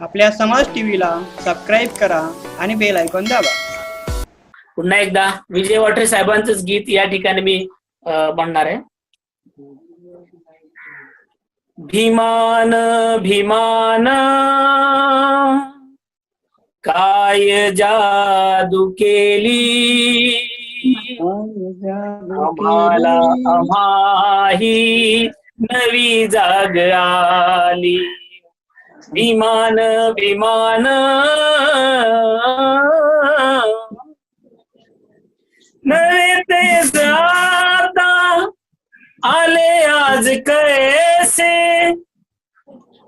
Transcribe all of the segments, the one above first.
आपल्या समाज टीव्हीला सबस्क्राईब करा आणि बेल आयकॉन दाबा. पुन्हा एकदा विजय वाठरे साहेबांचंच गीत या ठिकाणी मी म्हणणार आहे. भीमान भीमान काय जादू केली? आम्हाला आम्हाही नवी जाग आली. विमान विमान। नवे ते जाता आले आज कैसे?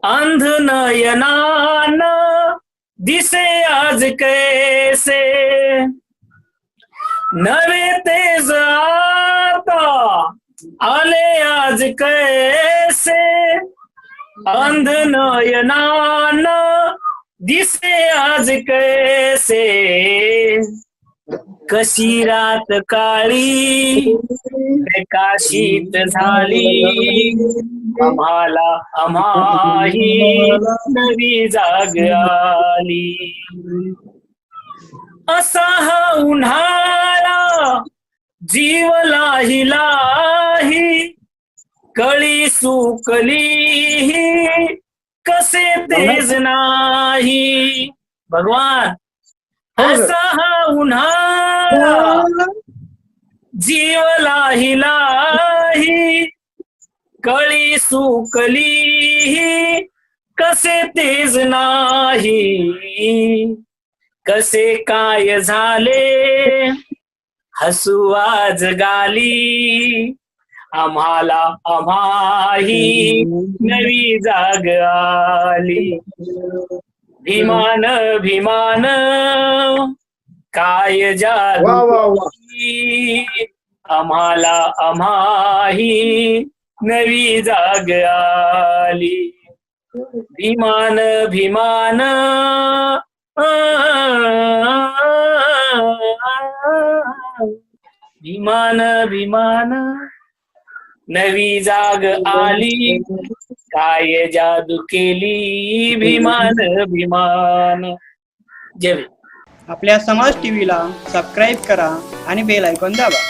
अंध नयनान, दिसे आज कैसे? नवे ते जाता आले आज कैसे? अंध नयनान दिसे आज कैसे? कशी रात काळी प्रकाशित झाली? आम्हाला आम्हाही नवी जाग आली. असा हा उन्हाळा जीव लाहिला कळी सुकली कसे तेज नाही. भगवान असा हा उन्हाळा जीवलाही लाही कळी सुकली कसे तेज नाही. कसे काय झाले हसू आज गाली. आम्हाला आम्हाही नवी जाग आली. भीमान भीमान काय जादू आम्हाला आम्हाही नवी जाग आली. भीमान भीमान भीमान भीमान. नवी जाग आली. काय जादू केली भीमान भीमान जय आपल्या समाज टीव्हीला सबस्क्राईब करा आणि बेल ऐकून दाबा.